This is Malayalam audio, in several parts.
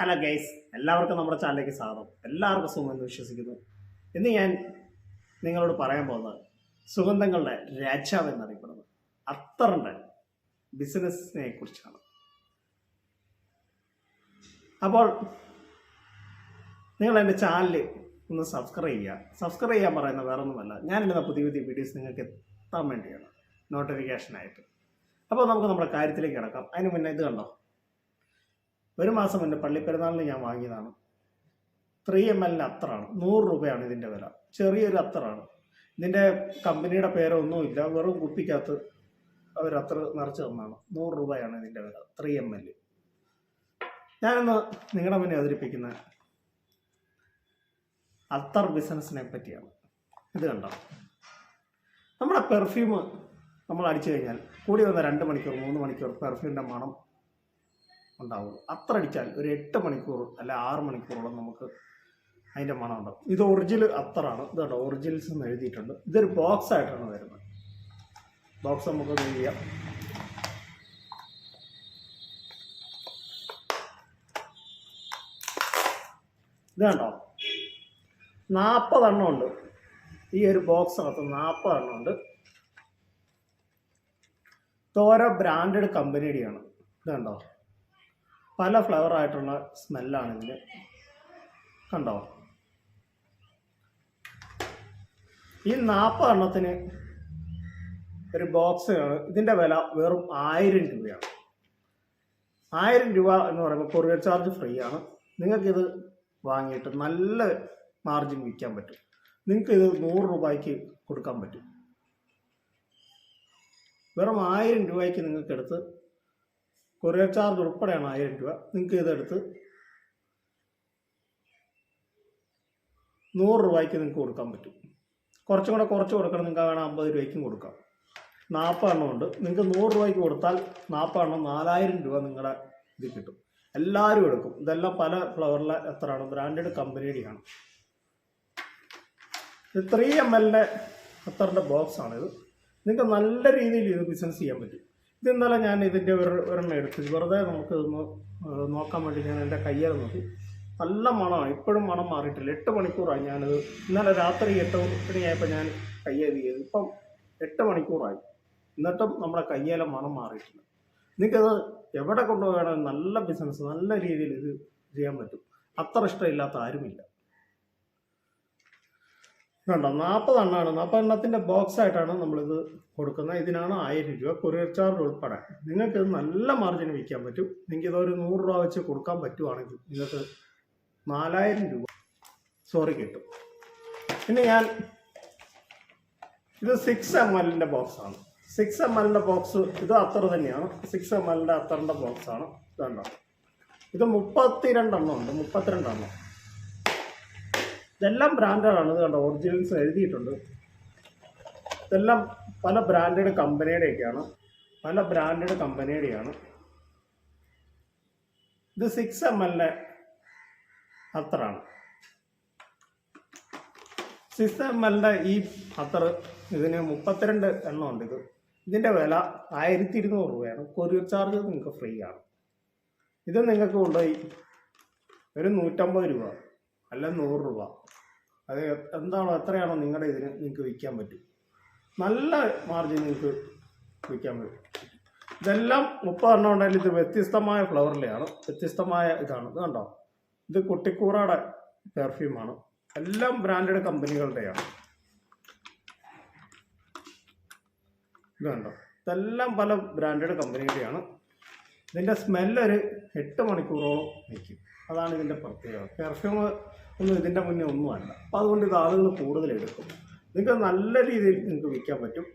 ഹലോ ഗൈസ് എല്ലാവർക്കും നമ്മുടെ ചാനലിലേക്ക് സ്വാഗതം. എല്ലാവർക്കും സുഖമെന്ന് വിശ്വസിക്കുന്നു. ഇന്ന് ഞാൻ നിങ്ങളോട് പറയാൻ പോകുന്നത് സുഗന്ധങ്ങളുടെ രാജാവ് എന്നറിയപ്പെടുന്നത് അത്തറിന്റെ ബിസിനസ്സിനെ കുറിച്ചാണ്. അപ്പോൾ നിങ്ങൾ എന്റെ ചാനൽ ഒന്ന് സബ്സ്ക്രൈബ് ചെയ്യുക. സബ്സ്ക്രൈബ് ചെയ്യാൻ പറയുന്ന വേറെ ഒന്നുമല്ല ഞാനിടുന്ന പുതിയ പുതിയ വീഡിയോസ് നിങ്ങൾക്ക് എത്താൻ വേണ്ടിയാണ് നോട്ടിഫിക്കേഷനായിട്ട് അപ്പോൾ നമുക്ക് നമ്മുടെ കാര്യത്തിലേക്ക് കിടക്കാം. അതിന് മുന്നേ ഇത് കണ്ടോ? ഒരു മാസം മുന്നേ പള്ളിപ്പെരുന്നാളിന് ഞാൻ വാങ്ങിയതാണ്. ത്രീ എം എല്ലിന് അത്തറാണ് നൂറ് രൂപയാണ് ഇതിന്റെ വില. ചെറിയൊരു അത്തറാണ് ഇതിന്റെ കമ്പനിയുടെ പേരൊന്നുമില്ല. വെറും കുപ്പിക്കകത്ത് അവർ അത്ര നിറച്ച് തന്നാണ്. നൂറ് രൂപയാണ് ഇതിന്റെ വില. ത്രീ എം എൽ ഞാനിന്ന് നിങ്ങളുടെ മുന്നേ അവതരിപ്പിക്കുന്ന അത്തർ ബിസിനസ്സിനെ പറ്റിയാണ്. ഇത് കണ്ടോ? നമ്മുടെ പെർഫ്യൂം നമ്മൾ അടിച്ചു കഴിഞ്ഞാൽ കൂടി വന്ന രണ്ട് മണിക്കൂർ മൂന്ന് മണിക്കൂർ പെർഫ്യൂമിന്റെ മണം ഉണ്ടാവുള്ളൂ. അത്ര അടിച്ചാൽ ഒരു എട്ട് മണിക്കൂർ അല്ല ആറ് മണിക്കൂറോളം നമുക്ക് അതിന്റെ മണം ഉണ്ടാവും. ഇത് ഒറിജിനൽ അത്തറാണ്. ഇത് കേട്ടോ ഒറിജിനൽസ് എന്ന് എഴുതിയിട്ടുണ്ട്. ഇതൊരു ബോക്സ് ആയിട്ടാണ് വരുന്നത്. ബോക്സ് നമുക്ക് ചെയ്യാം? ഇത് കണ്ടോ? നാൽപ്പതെണ്ണം ഉണ്ട്. ഈ ഒരു ബോക്സിനകത്ത് നാൽപ്പതെണ്ണം ഉണ്ട്. ഓരോ ബ്രാൻഡഡ് കമ്പനിയുടെയാണ് ഇത് കണ്ടോ? പല ഫ്ലവർ ആയിട്ടുള്ള സ്മെല്ലാണ് ഇതിന് കണ്ടോ? ഈ നാൽപ്പത് എണ്ണത്തിന് ഒരു ബോക്സ് ഇതിന്റെ വില വെറും ആയിരം രൂപയാണ്. ആയിരം രൂപ എന്ന് പറയുമ്പോൾ കൊറിയർ ചാർജ് ഫ്രീ ആണ്. നിങ്ങൾക്കിത് വാങ്ങിയിട്ട് നല്ല മാർജിൻ വിൽക്കാൻ പറ്റും. നിങ്ങൾക്ക് ഇത് നൂറ് രൂപയ്ക്ക് കൊടുക്കാൻ പറ്റും. വെറും ആയിരം രൂപയ്ക്ക് നിങ്ങൾക്ക് എടുത്ത് കൊറിയർ ചാർജ് ഉൾപ്പെടെയാണ് ആയിരം രൂപ. നിങ്ങൾക്ക് ഇതെടുത്ത് നൂറ് രൂപയ്ക്ക് നിങ്ങൾക്ക് കൊടുക്കാൻ പറ്റും. കുറച്ചും കൂടെ കുറച്ച് കൊടുക്കണം നിങ്ങൾക്ക് വേണം അമ്പത് രൂപയ്ക്കും കൊടുക്കാം. നാൽപ്പതെണ്ണം ഉണ്ട്. നിങ്ങൾക്ക് നൂറ് രൂപയ്ക്ക് കൊടുത്താൽ നാൽപ്പതെണ്ണം നാലായിരം രൂപ നിങ്ങളുടെ ഇത് കിട്ടും. എല്ലാവരും എടുക്കും. ഇതെല്ലാം പല ഫ്ലവറിലെ എത്രയാണ് ബ്രാൻഡഡ് കമ്പനിയുടെയാണ്. ത്രീ എം എല്ലിന്റെ അത്തറിന്റെ ബോക്സാണിത്. നിങ്ങൾക്ക് നല്ല രീതിയിൽ ഇത് ബിസിനസ് ചെയ്യാൻ പറ്റും. ഇത് ഞാൻ ഇതിന്റെ ഒരു ഒരെണ്ണം എടുത്തു വെറുതെ നമുക്ക് ഇതൊന്ന് നോക്കാൻ വേണ്ടി ഞാൻ എന്റെ കയ്യിൽ നോക്കി. നല്ല മണമാണ് ഇപ്പോഴും മണം മാറിയിട്ടില്ല. എട്ട് മണിക്കൂറായി ഞാനത് ഇന്നലെ രാത്രി എട്ട് മണിയായപ്പോൾ ഞാൻ കയ്യേത് ചെയ്തു. ഇപ്പം എട്ട് മണിക്കൂറായി. എന്നിട്ടും നമ്മുടെ കയ്യേലെ മണം മാറിയിട്ടില്ല. നിങ്ങൾക്കത് എവിടെ കൊണ്ടുപോകണമെങ്കിൽ നല്ല ബിസിനസ് നല്ല രീതിയിൽ ഇത് ചെയ്യാൻ പറ്റും. അത്ര ഇഷ്ടമില്ലാത്ത ആരുമില്ല. കണ്ടോ നാൽപ്പത് എണ്ണമാണ് നാൽപ്പത് എണ്ണത്തിന്റെ ബോക്സ് ആയിട്ടാണ് നമ്മളിത് കൊടുക്കുന്നത്. ഇതിനാണ് ആയിരം രൂപ കൊറിയർ ചാർജ് ഉൾപ്പെടെ. നിങ്ങൾക്ക് ഇത് നല്ല മാർജിന് വിൽക്കാൻ പറ്റും. നിങ്ങൾക്ക് ഇതൊരു നൂറ് രൂപ വെച്ച് കൊടുക്കാൻ പറ്റുവാണെങ്കിൽ നിങ്ങൾക്ക് നാലായിരം രൂപ സോറി കിട്ടും. പിന്നെ ഞാൻ ഇത് സിക്സ് എം എല്ലിന്റെ ബോക്സാണ് സിക്സ് എം എല്ലിന്റെ ബോക്സ് ഇത് അത്ര തന്നെയാണ്. സിക്സ് എം എല്ലിന്റെ അത്തറിന്റെ ബോക്സാണ് ഇതുണ്ടോ. ഇത് മുപ്പത്തിരണ്ടെണ്ണം ഉണ്ട്. മുപ്പത്തിരണ്ടെണ്ണം. ഇതെല്ലാം ബ്രാൻഡാണ് കണ്ടോ? ഒറിജിനൽസ് എഴുതിയിട്ടുണ്ട്. ഇതെല്ലാം പല ബ്രാൻഡഡ് കമ്പനിയുടെയൊക്കെയാണ് പല ബ്രാൻഡഡ് കമ്പനിയുടെയാണ് ഇത് സിക്സ് എം എല്ലിന്റെ അത്തറാണ് സിക്സ് എം എല്ലിന്റെ ഈ അത്തർ ഇതിന് മുപ്പത്തിരണ്ട് എണ്ണം ഉണ്ട് ഇത്. ഇതിന്റെ വില ആയിരത്തി ഇരുന്നൂറ് രൂപയാണ്. കൊറിയർ ചാർജ് നിങ്ങൾക്ക് ഫ്രീ ആണ്. ഇത് നിങ്ങൾക്ക് കൊണ്ടുപോയി ഒരു നൂറ്റമ്പത് രൂപ അല്ല നൂറ് രൂപ. അത് എന്താണോ എത്രയാണോ നിങ്ങളുടെ ഇതിന് നിങ്ങൾക്ക് വിൽക്കാൻ പറ്റും. നല്ല മാർജിൻ നിങ്ങൾക്ക് വിൽക്കാൻ പറ്റും. ഇതെല്ലാം മുപ്പതെണ്ണം ഉണ്ടെങ്കിൽ ഇത് വ്യത്യസ്തമായ ഫ്ലവറിലെയാണ് വ്യത്യസ്തമായ ഇതാണ്. ഇത് കണ്ടോ? ഇത് കുട്ടിക്കൂറയുടെ പെർഫ്യൂമാണ് എല്ലാം ബ്രാൻഡഡ് കമ്പനികളുടെയാണ്. ഇത് കണ്ടോ? ഇതെല്ലാം പല ബ്രാൻഡഡ് കമ്പനികളുടെയാണ്. ഇതിന്റെ സ്മെല്ലൊരു എട്ട് മണിക്കൂറോളം നിൽക്കും. അതാണ് ഇതിന്റെ പ്രത്യേകത. പെർഫ്യൂം ഒന്നും ഇതിന്റെ മുന്നേ ഒന്നും അല്ല. അപ്പോൾ അതുകൊണ്ട് ഇത് ആളുകൾ കൂടുതൽ എടുക്കും. നിങ്ങൾക്ക് നല്ല രീതിയിൽ നിങ്ങൾക്ക് വിൽക്കാൻ പറ്റും.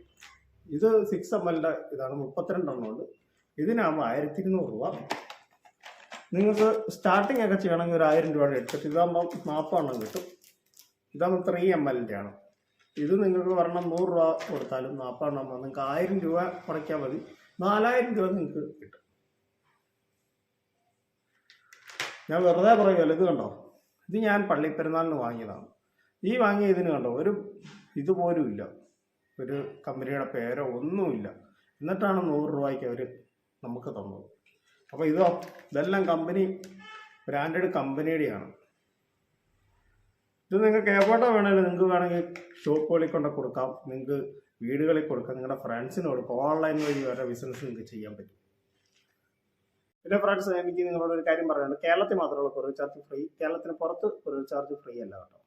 ഇത് സിക്സ് എം എല്ലിന്റെ ഇതാണ് മുപ്പത്തിരണ്ടെണ്ണം ഉണ്ട്. ഇതിനാകുമ്പോൾ ആയിരത്തി ഇരുന്നൂറ് രൂപ. നിങ്ങൾക്ക് സ്റ്റാർട്ടിംഗ് ഒക്കെ ചെയ്യണമെങ്കിൽ ഒരു ആയിരം രൂപയുടെ എടുത്തിട്ട് ഇതാകുമ്പോൾ നാൽപ്പതെണ്ണം കിട്ടും. ഇതാകുമ്പോൾ ത്രീ എം എല്ലിന്റെ ആണ്. ഇത് നിങ്ങൾക്ക് പറഞ്ഞാൽ നൂറ് രൂപ കൊടുത്താലും നാൽപ്പതെണ്ണം നിങ്ങൾക്ക് ആയിരം രൂപ കുറയ്ക്കാൻ മതി. നാലായിരം രൂപ നിങ്ങൾക്ക് കിട്ടും. ഞാൻ വെറുതെ പറയുമല്ലോ ഇത് കണ്ടോ? ഇത് ഞാൻ പള്ളിപ്പെരുന്നാളിന് വാങ്ങിയതാണ്. ഈ വാങ്ങിയ ഇതിന് കണ്ടോ ഒരു ഇതുപോലും ഇല്ല. ഒരു കമ്പനിയുടെ പേരോ ഒന്നുമില്ല എന്നിട്ടാണ് നൂറ് രൂപയ്ക്ക് അവർ നമുക്ക് തന്നത്. അപ്പോൾ ഇതോ ഇതെല്ലാം കമ്പനി ബ്രാൻഡഡ് കമ്പനിയുടെയാണ്. ഇത് നിങ്ങൾക്ക് എവിടെ വേണമെങ്കിലും നിങ്ങൾക്ക് വേണമെങ്കിൽ ഷോപ്പുകളിൽ കൊണ്ട് കൊടുക്കാം. നിങ്ങൾക്ക് വീടുകളിൽ കൊടുക്കാം. നിങ്ങളുടെ ഫ്രണ്ട്സിന് കൊടുക്കാം. ഓൺലൈൻ വഴി വരെ ബിസിനസ് നിങ്ങൾക്ക് ചെയ്യാൻ പറ്റും. പിന്നെ ഫ്രണ്ട്സ് എനിക്ക് നിങ്ങളോട് ഒരു കാര്യം പറയാനുണ്ട്. കേരളത്തിൽ മാത്രമുള്ള കൊറിയർ ചാർജ് ഫ്രീ കേരളത്തിന് പുറത്ത് കൊറിയർ ചാർജ് ഫ്രീ അല്ല കേട്ടോ.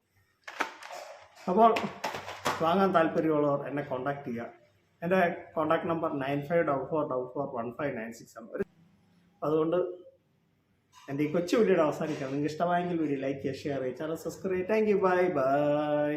അപ്പോൾ വാങ്ങാൻ താല്പര്യമുള്ളവർ എന്നെ കോൺടാക്ട് ചെയ്യുക. എന്റെ contact number nine five double four double four one five nine six ആണ്. അതുകൊണ്ട് എന്റെ ഈ കൊച്ചു വീഡിയോയുടെ അവസാനിക്കാം. നിങ്ങൾക്ക് ഇഷ്ടമായെങ്കിൽ വീഡിയോ ലൈക്ക് ചെയ്യുക ഷെയർ ചെയ്യുക. Channel subscribe thank you bye bye